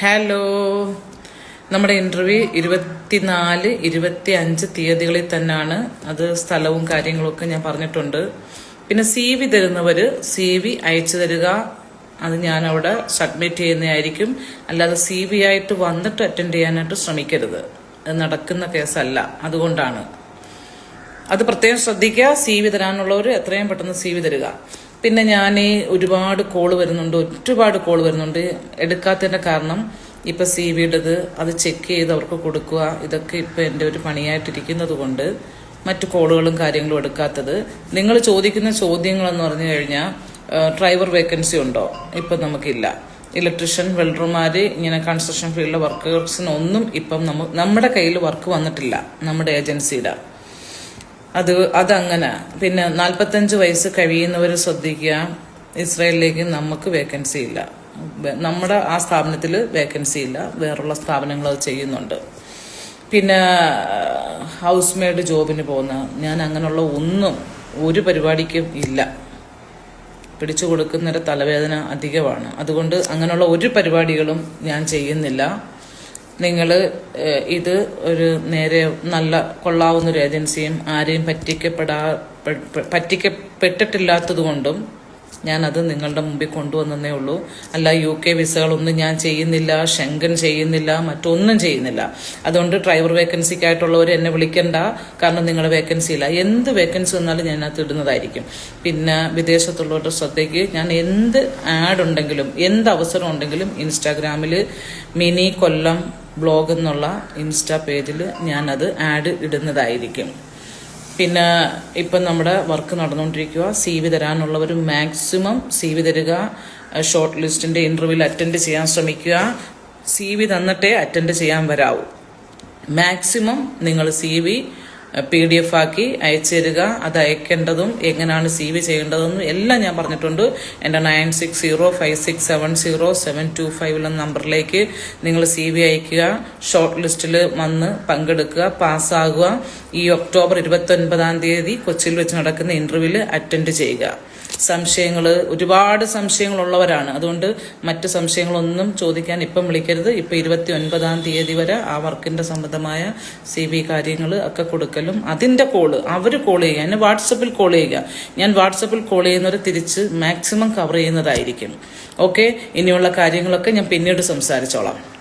Hello നമ്മുടെ interview ഇരുപത്തിനാല് ഇരുപത്തി അഞ്ച് തീയതികളിൽ തന്നെയാണ്. അത് സ്ഥലവും കാര്യങ്ങളും ഒക്കെ ഞാൻ പറഞ്ഞിട്ടുണ്ട്. പിന്നെ സി വി തരുന്നവര് സി വി അയച്ചു തരിക. അത് ഞാൻ അവിടെ സബ്മിറ്റ് ചെയ്യുന്നതായിരിക്കും. അല്ലാതെ സി വി ആയിട്ട് വന്നിട്ട് അറ്റൻഡ് ചെയ്യാനായിട്ട് ശ്രമിക്കരുത്. അത് നടക്കുന്ന കേസല്ല. അതുകൊണ്ടാണ്. അത് പ്രത്യേകം ശ്രദ്ധിക്കുക. സി വി തരാനുള്ളവർ എത്രയും പെട്ടെന്ന് സി വി തരിക. പിന്നെ ഞാൻ ഒരുപാട് കോൾ വരുന്നുണ്ട് ഒരുപാട് കോൾ വരുന്നുണ്ട്. എടുക്കാത്തതിന്റെ കാരണം ഇപ്പം സി വിയുടേത് അത് ചെക്ക് ചെയ്ത് അവർക്ക് കൊടുക്കുക. ഇതൊക്കെ ഇപ്പം എന്റെ ഒരു പണിയായിട്ടിരിക്കുന്നത് കൊണ്ട് മറ്റു കോളുകളും കാര്യങ്ങളും എടുക്കാത്തത്. നിങ്ങൾ ചോദിക്കുന്ന ചോദ്യങ്ങളെന്ന് പറഞ്ഞു കഴിഞ്ഞാൽ ഡ്രൈവർ വേക്കൻസി ഉണ്ടോ? ഇപ്പം നമുക്കില്ല. ഇലക്ട്രീഷ്യൻ വെൽഡർമാർ ഇങ്ങനെ കൺസ്ട്രക്ഷൻ ഫീൽഡിലെ വർക്കേഴ്സിനൊന്നും ഇപ്പം നമ്മ നമ്മുടെ കയ്യിൽ വർക്ക് വന്നിട്ടില്ല നമ്മുടെ ഏജൻസിയുടെ അത് അതങ്ങനെ. പിന്നെ നാൽപ്പത്തഞ്ച് വയസ്സ് കഴിയുന്നവർ ശ്രദ്ധിക്കുക. ഇസ്രായേലിലേക്ക് നമുക്ക് വേക്കൻസി ഇല്ല. നമ്മുടെ ആ സ്ഥാപനത്തിൽ വേക്കൻസി ഇല്ല. വേറുള്ള സ്ഥാപനങ്ങൾ അത് ചെയ്യുന്നുണ്ട്. പിന്നെ ഹൗസ് മെയ്ഡ് ജോബിന് പോകുന്ന ഞാൻ അങ്ങനെയുള്ള ഒന്നും ഒരു പരിപാടിക്കും ഇല്ല. പിടിച്ചു കൊടുക്കുന്നൊരു തലവേദന അധികമാണ്. അതുകൊണ്ട് അങ്ങനെയുള്ള ഒരു പരിപാടികളും ഞാൻ ചെയ്യുന്നില്ല. നിങ്ങൾ ഇത് ഒരു നേരെ നല്ല കൊള്ളാവുന്ന ഒരു ഏജൻസിയും ആരെയും പറ്റിക്കപ്പെടാ പെ- പെ- പറ്റിക്കപ്പെട്ടിട്ടില്ലാത്തത് കൊണ്ടും ഞാനത് നിങ്ങളുടെ മുമ്പിൽ കൊണ്ടുവന്നേ ഉള്ളൂ. അല്ല യു കെ വിസകളൊന്നും ഞാൻ ചെയ്യുന്നില്ല ഷെങ്കൻ ചെയ്യുന്നില്ല മറ്റൊന്നും ചെയ്യുന്നില്ല. അതുകൊണ്ട് ഡ്രൈവർ വേക്കൻസിക്കായിട്ടുള്ളവർ എന്നെ വിളിക്കണ്ട. കാരണം നിങ്ങളുടെ വേക്കൻസി ഇല്ല. എന്ത് വേക്കൻസി വന്നാലും അത് ഇടുന്നതായിരിക്കും. പിന്നെ വിദേശത്തുള്ളവരുടെ ശ്രദ്ധയ്ക്ക് ഞാൻ എന്ത് ആഡ് ഉണ്ടെങ്കിലും എന്ത് അവസരം ഉണ്ടെങ്കിലും ഇൻസ്റ്റാഗ്രാമിൽ മിനി കൊല്ലം ബ്ലോഗ് എന്നുള്ള ഇൻസ്റ്റാ പേജിൽ ഞാനത് ആഡ് ഇടുന്നതായിരിക്കും. പിന്നെ ഇപ്പം നമ്മുടെ വർക്ക് നടന്നുകൊണ്ടിരിക്കുക സി വി തരാനുള്ളവർ മാക്സിമം സി വി തരിക. ഷോർട്ട് ലിസ്റ്റിന്റെ ഇന്റർവ്യൂവിൽ അറ്റൻഡ് ചെയ്യാൻ ശ്രമിക്കുക. സി വി തന്നിട്ടേ അറ്റൻഡ് ചെയ്യാൻ വരാവൂ. മാക്സിമം നിങ്ങൾ C V P D F ആക്കി അയച്ചു തരിക അത് അയക്കേണ്ടതും എങ്ങനെയാണ് സി വി ചെയ്യേണ്ടതെന്നും എല്ലാം ഞാൻ പറഞ്ഞിട്ടുണ്ട്. എന്റെ nine six zero five six seven zero seven two five എന്ന നമ്പറിലേക്ക് നിങ്ങൾ സി വി അയക്കുക ഷോർട്ട് ലിസ്റ്റിൽ വന്ന് പങ്കെടുക്കുക പാസ്സാകുക ഈ ഒക്ടോബർ ഇരുപത്തി ഒൻപതാം തീയതി കൊച്ചിയിൽ വെച്ച് നടക്കുന്ന ഇന്റർവ്യൂവിൽ അറ്റൻഡ് ചെയ്യുക. സംശയങ്ങൾ ഒരുപാട് സംശയങ്ങളുള്ളവരാണ്. അതുകൊണ്ട് മറ്റ് സംശയങ്ങളൊന്നും ചോദിക്കാൻ ഇപ്പം വിളിക്കരുത്. ഇപ്പം ഇരുപത്തി ഒൻപതാം തീയതി വരെ ആ വർക്കിന്റെ സംബന്ധമായ സി വി കാര്യങ്ങൾ ഒക്കെ കൊടുക്കലും. അതിന്റെ കോൾ അവർ കോൾ ചെയ്യുക. എന്നെ വാട്സപ്പിൽ കോൾ ചെയ്യുക. ഞാൻ വാട്സപ്പിൽ കോൾ ചെയ്യുന്നവരെ തിരിച്ച് മാക്സിമം കവർ ചെയ്യുന്നതായിരിക്കും. ഓക്കെ? ഇനിയുള്ള കാര്യങ്ങളൊക്കെ ഞാൻ പിന്നീട് സംസാരിച്ചോളാം.